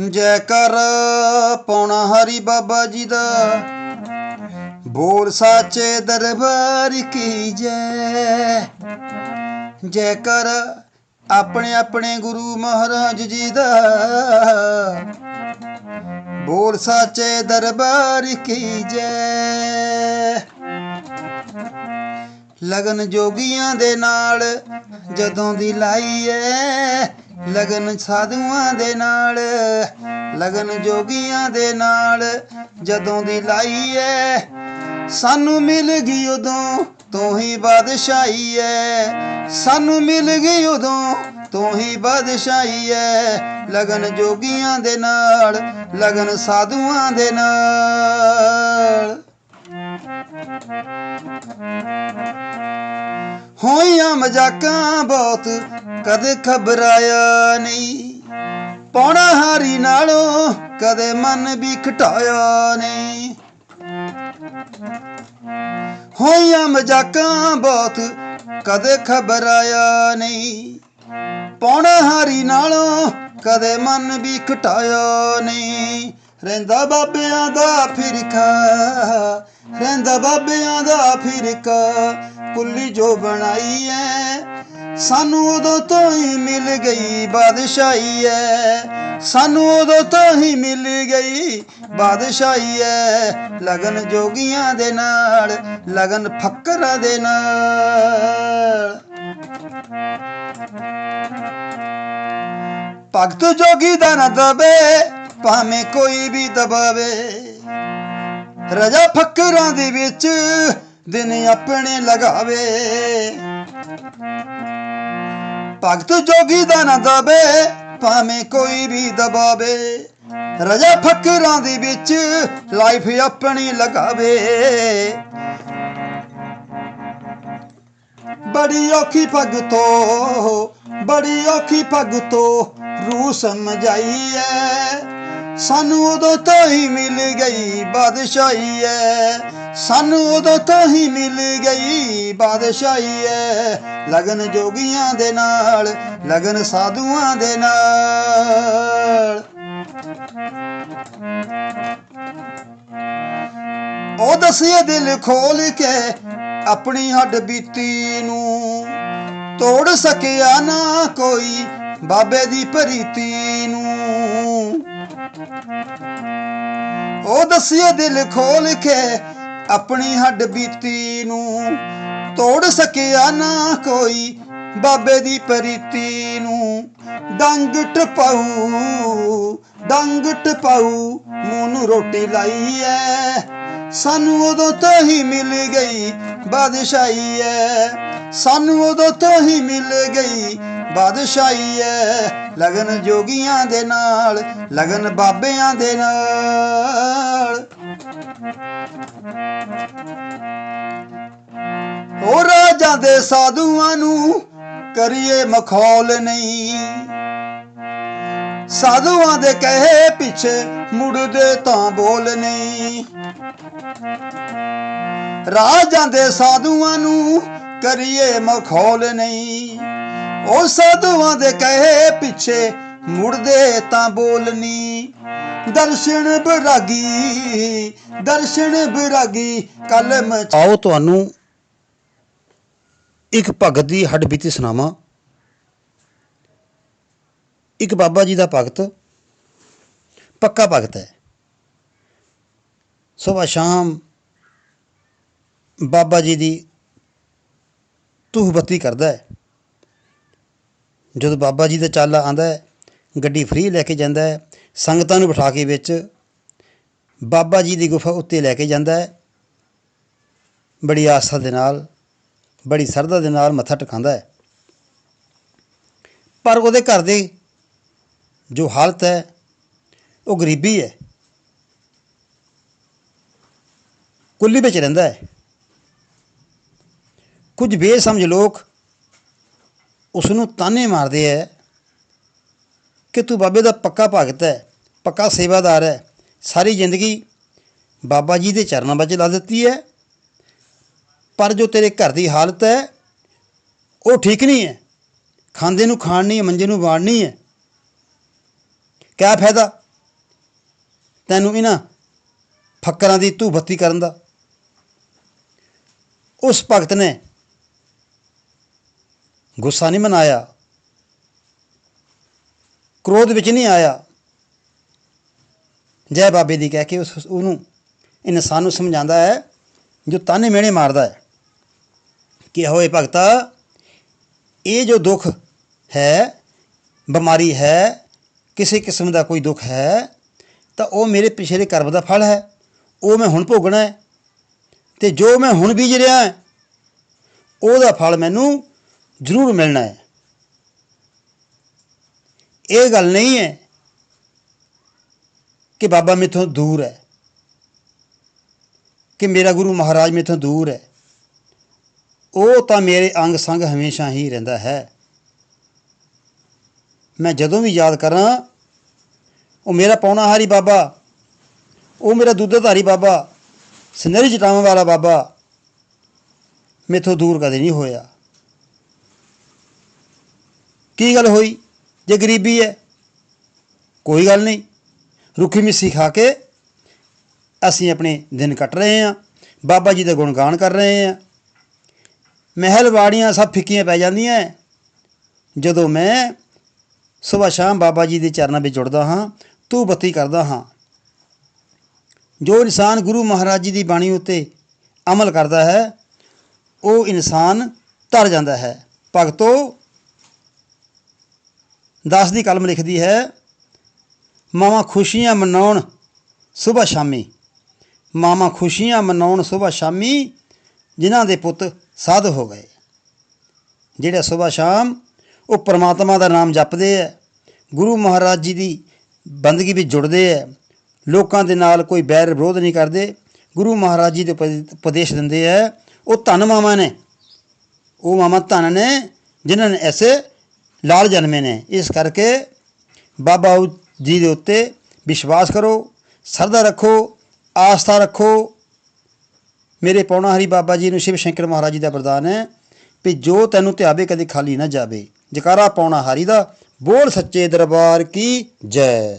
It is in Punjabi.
ਜੈ ਕਰ ਪੌਣਾ ਹਰੀ ਬਾਬਾ ਜੀ ਦਾ। ਬੋਲ ਸਾਚੇ ਦਰਬਾਰ ਕੀ ਜੈ। ਜੈ ਕਰ ਆਪਣੇ ਆਪਣੇ ਗੁਰੂ ਮਹਾਰਾਜ ਜੀ ਦਾ। ਬੋਲ ਸਾਚੇ ਦਰਬਾਰ ਕੀ ਜੈ। ਲਗਨ ਜੋਗੀਆਂ ਦੇ ਨਾਲ ਜਦੋਂ ਦੀ ਲਾਈ ਐ ਲਗਨ ਸਾਧੂਆਂ ਦੇ ਨਾਲ, ਲਗਨ ਜੋਗੀਆਂ ਦੇ ਨਾਲ ਜਦੋਂ ਦੀ ਲਾਈ ਐ ਸਾਨੂੰ ਮਿਲ ਗਈ ਉਦੋਂ ਤੂੰ ਹੀ ਬਾਦਸ਼ਾਹੀ ਐ ਸਾਨੂੰ ਮਿਲ ਗਈ ਉਦੋਂ ਤੂੰ ਹੀ ਬਾਦਸ਼ਾਹੀ ਐ ਲਗਨ ਜੋਗੀਆਂ ਦੇ ਨਾਲ, ਲਗਨ ਸਾਧੂਆਂ ਦੇ ਨਾਲ। ਹੋਈਆਂ ਮਜ਼ਾਕਾਂ ਬਹੁਤ, ਕਦੇ ਖਬਰਾਇਆ ਨਹੀਂ। ਪੌਣਾ ਹਾਰੀ ਨਾਲੋਂ ਕਦੇ ਮਨ ਵੀ ਖਟਾਇਆ ਨਹੀਂ। ਹੋਈਆਂ ਮਜ਼ਾਕਾਂ ਬਹੁਤ, ਕਦੇ ਖਬਰਾਇਆ ਨਹੀਂ। ਪੌਣਾ ਹਾਰੀ ਨਾਲੋਂ ਕਦੇ ਮਨ ਵੀ ਖਟਾਇਆ ਨਹੀਂ। ਰਹਿੰਦਾ ਬਾਬਿਆਂ ਦਾ ਫਿਰਕਾ, ਰਹਿੰਦਾ ਬਾਬਿਆਂ ਦਾ ਫਿਰਕਾ। ਕੁੱਲੀ ਜੋ ਬਣਾਈ ਐ, ਸਾਨੂੰ ਉਦੋਂ ਤੋਂ ਹੀ ਮਿਲ ਗਈ ਬਾਦਸ਼ਾਹੀ ਐ। ਸਾਨੂੰ ਉਦੋਂ ਤੋਂ ਹੀ ਮਿਲ ਗਈ ਬਾਦਸ਼ਾਹੀ ਐ। ਲਗਨ ਜੋਗੀਆਂ ਦੇ ਨਾਲ, ਲਗਨ ਫੱਕਰਾਂ ਦੇ ਨਾਲ। ਭਗਤ ਜੋਗੀ ਦਾ ਨਾ ਦਬੇ ਭਾਵੇਂ ਕੋਈ ਵੀ ਦਬਾਵੇ। ਰਜਾ ਫੱਕਰਾਂ ਦੇ ਵਿੱਚ ਦਿਨ ਆਪਣੇ ਲਗਾਵੇ। ਭਗਤ ਜੋਗੀ ਦਾ ਨਾ ਦਬੇ ਭਾਵੇਂ ਕੋਈ ਵੀ ਦਬਾਵੇ। ਰਜਾ ਫਕਰਾਂ ਦੇ ਵਿੱਚ ਲਾਈਫ ਆਪਣੀ ਲਗਾਵੇ। ਬੜੀ ਔਖੀ ਭਗਤੋ, ਬੜੀ ਔਖੀ ਭਗਤੋ, ਰੂਹ ਸਮਝਾਈ ਐ। ਸਾਨੂੰ ਉਦੋਂ ਤੋਂ ਹੀ ਮਿਲ ਗਈ ਬਾਦਸ਼ਾਹੀ ਐ। ਸਾਨੂੰ ਉਦੋਂ ਤੋਂ ਹੀ ਮਿਲ ਗਈ ਬਾਦਸ਼ਾਹੀ ਐ। ਲਗਨ ਜੋਗੀਆਂ ਦੇ ਨਾਲ, ਲਗਨ ਸਾਧੂਆਂ ਦੇ ਨਾਲ। ਉਹ ਦਸਿਆ ਦਿਲ ਖੋਲ ਕੇ ਆਪਣੀ ਹੱਡ ਬੀਤੀ ਨੂੰ, ਤੋੜ ਸਕਿਆ ਨਾ ਕੋਈ ਬਾਬੇ ਦੀ ਪ੍ਰੀਤੀ ਨੂੰ। ਉਹ ਦਸਿਆ ਦਿਲ ਖੋਲ ਕੇ ਆਪਣੀ ਹੱਡ ਬੀਤੀ ਨੂੰ ਤੋੜ ਸਕਿਆ ਨਾ ਕੋਈ, ਬਾਬੇ ਦੀ ਪ੍ਰੀਤੀ ਨੂੰ ਡੰਗ ਟਪਾਉ ਡੰਗ ਟਪਾਉ ਮੂੰਹ ਰੋਟੀ ਲਾਈ ਐ। ਸਾਨੂੰ ਉਦੋਂ ਤੋਂ ਹੀ ਮਿਲ ਗਈ ਬਾਦਸ਼ਾਹੀ ਐ। ਸਾਨੂੰ ਉਦੋਂ ਤੋਂ ਹੀ ਮਿਲ ਗਈ ਬਾਦਸ਼ਾਹੀ ਐ ਲਗਨ ਜੋਗੀਆਂ ਦੇ ਨਾਲ, ਲਗਨ ਬਾਬਿਆਂ ਦੇ ਨਾਲ। ਹੋ ਰਾਜਾਂ ਦੇ ਸਾਧੂਆਂ ਨੂੰ ਕਰੀਏ ਮਖੌਲ ਨਹੀਂ। ਸਾਧੂਆਂ ਦੇ ਕਹੇ ਪਿੱਛੇ ਮੁੜਦੇ ਤਾਂ ਬੋਲ ਨਹੀਂ। ਰਾਜਾਂ ਦੇ ਸਾਧੂਆਂ ਨੂੰ ਕਰੀਏ ਮਖੌਲ ਨਹੀਂ। ਉਹ ਸਾਧੂਆਂ ਦੇ ਕਹੇ ਪਿੱਛੇ ਮੁੜਦੇ ਤਾਂ ਬੋਲ ਦਰਸ਼ਨ ਬਰਾਗੀ ਦਰਸ਼ਨ ਬਰਾਗੀ, ਕਲਮ ਆਓ ਤੁਹਾਨੂੰ ਇੱਕ ਭਗਤ ਦੀ ਹੱਡ ਬੀਤੀ ਸੁਣਾਵਾਂ। ਇੱਕ ਬਾਬਾ ਜੀ ਦਾ ਭਗਤ, ਪੱਕਾ ਭਗਤ ਹੈ। ਸਵੇਰ ਸ਼ਾਮ ਬਾਬਾ ਜੀ ਦੀ ਤੂਹ ਬੱਤੀ ਕਰਦਾ ਹੈ। ਜਦੋਂ ਬਾਬਾ ਜੀ ਦਾ ਚਾਲਾ ਆਂਦਾ ਗੱਡੀ ਫ੍ਰੀ ਲੈ ਕੇ ਜਾਂਦਾ ਸੰਗਤਾਂ ਨੂੰ ਬਿਠਾ ਕੇ ਵਿੱਚ ਬਾਬਾ ਜੀ ਦੀ ਗੁਫਾ ਉੱਤੇ ਲੈ ਕੇ ਜਾਂਦਾ ਹੈ। ਬੜੀ ਆਸਾ ਦੇ ਨਾਲ, ਬੜੀ ਸਰਦਾ ਦੇ ਨਾਲ ਮੱਥਾ ਟਿਕਾਉਂਦਾ ਹੈ। ਪਰ ਉਹਦੇ ਘਰ ਦੇ ਜੋ ਹਾਲਤ ਹੈ, ਉਹ ਗਰੀਬੀ ਹੈ। ਕੁੱਲੀ ਵਿੱਚ ਰਹਿੰਦਾ ਹੈ। ਕੁਝ ਬੇਸਮਝ ਲੋਕ ਉਸ ਨੂੰ ਤਾਨੇ ਮਾਰਦੇ ਹੈ ਕਿ ਤੂੰ ਬਾਬੇ ਦਾ ਪੱਕਾ ਭਗਤ ਹੈ ਪੱਕਾ ਸੇਵਾਦਾਰ ਹੈ ਸਾਰੀ ਜ਼ਿੰਦਗੀ ਬਾਬਾ ਜੀ ਦੇ ਚਰਨਾਂ ਵਿੱਚ ਲਾ ਦਿੱਤੀ ਹੈ ਪਰ ਜੋ ਤੇਰੇ ਘਰ ਦੀ ਹਾਲਤ ਹੈ ਉਹ ਠੀਕ ਨਹੀਂ ਹੈ ਖਾਂਦੇ ਨੂੰ ਖਾਣ ਨਹੀਂ ਹੈ ਮੰਜੇ ਨੂੰ ਵਾਣ ਨਹੀਂ ਹੈ ਕਿਆ ਫਾਇਦਾ ਤੈਨੂੰ ਇਹਨਾਂ ਫੱਕਰਾਂ ਦੀ ਧੂ ਬੱਤੀ ਕਰਨ ਦਾ? ਉਸ ਭਗਤ ਨੇ ਗੁੱਸਾ ਨਹੀਂ ਮਨਾਇਆ। ਕ੍ਰੋਧ ਵਿੱਚ ਨਹੀਂ ਆਇਆ। ਜੈ ਬਾਬੇ ਦੀ ਕਹਿ ਕੇ ਉਸ ਉਹਨੂੰ ਇਨਸਾਨ ਨੂੰ ਸਮਝਾਉਂਦਾ ਹੈ, ਜੋ ਤਾਨੇ ਮਿਹਣੇ ਮਾਰਦਾ ਹੈ ਕਿ ਹੋਏ ਭਗਤਾ ਇਹ ਜੋ ਦੁੱਖ ਹੈ, ਬਿਮਾਰੀ ਹੈ, ਕਿਸੇ ਕਿਸਮ ਦਾ ਕੋਈ ਦੁੱਖ ਹੈ, ਤਾਂ ਉਹ ਮੇਰੇ ਪਿਛਲੇ ਕਰਮ ਦਾ ਫਲ ਹੈ, ਉਹ ਮੈਂ ਹੁਣ ਭੋਗਣਾ ਹੈ ਤੇ ਜੋ ਮੈਂ ਹੁਣ ਬੀਜ ਰਿਹਾ ਉਹਦਾ ਫਲ ਮੈਨੂੰ ਜ਼ਰੂਰ ਮਿਲਣਾ ਹੈ। ਇਹ ਗੱਲ ਨਹੀਂ ਹੈ ਕਿ ਬਾਬਾ ਮੇਥੋਂ ਦੂਰ ਹੈ, ਕਿ ਮੇਰਾ ਗੁਰੂ ਮਹਾਰਾਜ ਮੇਥੋਂ ਦੂਰ ਹੈ। ਉਹ ਤਾਂ ਮੇਰੇ ਅੰਗ ਸੰਗ ਹਮੇਸ਼ਾ ਹੀ ਰਹਿੰਦਾ ਹੈ। ਮੈਂ ਜਦੋਂ ਵੀ ਯਾਦ ਕਰਾਂ, ਉਹ ਮੇਰਾ ਪੌਣਾ ਬਾਬਾ, ਉਹ ਮੇਰਾ ਦੁੱਧਧਾਰੀ ਬਾਬਾ ਸੁਨਹਿਰੀ ਜਟਾਵਾਂ ਵਾਲਾ ਬਾਬਾ, ਮੇਥੋਂ ਦੂਰ ਕਦੇ ਨਹੀਂ ਹੋਇਆ। ਕੀ ਗੱਲ ਹੋਈ? ਜੇ ਗਰੀਬੀ ਹੈ, ਕੋਈ ਗੱਲ ਨਹੀਂ। ਰੁੱਖੀ ਮਿੱਸੀ ਖਾ ਕੇ ਅਸੀਂ ਆਪਣੇ ਦਿਨ ਕੱਟ ਰਹੇ ਹਾਂ। ਬਾਬਾ ਜੀ ਦਾ ਗੁਣਗਾਨ ਕਰ ਰਹੇ ਹਾਂ। ਮਹਿਲ ਵਾੜੀਆਂ ਸਭ ਫਿੱਕੀਆਂ ਪੈ ਜਾਂਦੀਆਂ ਜਦੋਂ ਮੈਂ ਸਵੇਰ ਸ਼ਾਮ ਬਾਬਾ ਜੀ ਦੇ ਚਰਨਾਂ ਵਿੱਚ ਜੁੜਦਾ ਹਾਂ ਤੂੰ ਬੱਤੀ ਕਰਦਾ ਹਾਂ। ਜੋ ਇਨਸਾਨ ਗੁਰੂ ਮਹਾਰਾਜ ਜੀ ਦੀ ਬਾਣੀ ਉੱਤੇ ਅਮਲ ਕਰਦਾ ਹੈ, ਉਹ ਇਨਸਾਨ ਤਰ ਜਾਂਦਾ ਹੈ। ਭਗਤੋ ਦਾਸ ਦੀ ਕਲਮ ਲਿਖਦੀ ਹੈ, ਮਾਵਾਂ ਖੁਸ਼ੀਆਂ ਮਨਾਉਣ ਸਵੇਰ ਸ਼ਾਮੀ। ਮਾਵਾਂ ਖੁਸ਼ੀਆਂ ਮਨਾਉਣ ਸਵੇਰ ਸ਼ਾਮੀ, ਜਿਨ੍ਹਾਂ ਦੇ ਪੁੱਤ ਸਾਧ ਹੋ ਗਏ। ਜਿਹੜੇ ਸਵੇਰ ਸ਼ਾਮ ਉਹ ਪ੍ਰਮਾਤਮਾ ਦਾ ਨਾਮ ਜਪਦੇ ਹੈ, ਗੁਰੂ ਮਹਾਰਾਜ ਜੀ ਦੀ ਬੰਦਗੀ ਵਿੱਚ ਜੁੜਦੇ ਹੈ, ਲੋਕਾਂ ਦੇ ਨਾਲ ਕੋਈ ਬੈਰ ਵਿਰੋਧ ਨਹੀਂ ਕਰਦੇ, ਗੁਰੂ ਮਹਾਰਾਜ ਜੀ ਦੇ ਉਪ- ਉਪਦੇਸ਼ ਦਿੰਦੇ ਹੈ, ਉਹ ਧੰਨ ਮਾਮਾ ਨੇ। ਉਹ ਮਾਮਾ ਧੰਨ ਨੇ, ਜਿਨ੍ਹਾਂ ਨੇ ਐਸੇ ਲਾਲ ਜਨਮੇ ਨੇ। ਇਸ ਕਰਕੇ ਬਾਬਾ ਜੀ ਦੇ ਉੱਤੇ ਵਿਸ਼ਵਾਸ ਕਰੋ, ਸਰਦਾ ਰੱਖੋ, ਆਸਥਾ ਰੱਖੋ। ਮੇਰੇ ਪੌਣਾ ਹਰੀ ਬਾਬਾ ਜੀ ਨੂੰ ਸ਼ਿਵ ਸ਼ੰਕਰ ਮਹਾਰਾਜ ਜੀ ਦਾ ਵਰਦਾਨ ਹੈ ਵੀ ਜੋ ਤੈਨੂੰ ਧਿਆਵੇ ਕਦੇ ਖਾਲੀ ਨਾ ਜਾਵੇ। ਜਕਾਰਾ ਪੌਣਾ ਹਰੀ ਦਾ, ਬੋਲ ਸੱਚੇ ਦਰਬਾਰ ਕੀ ਜੈ।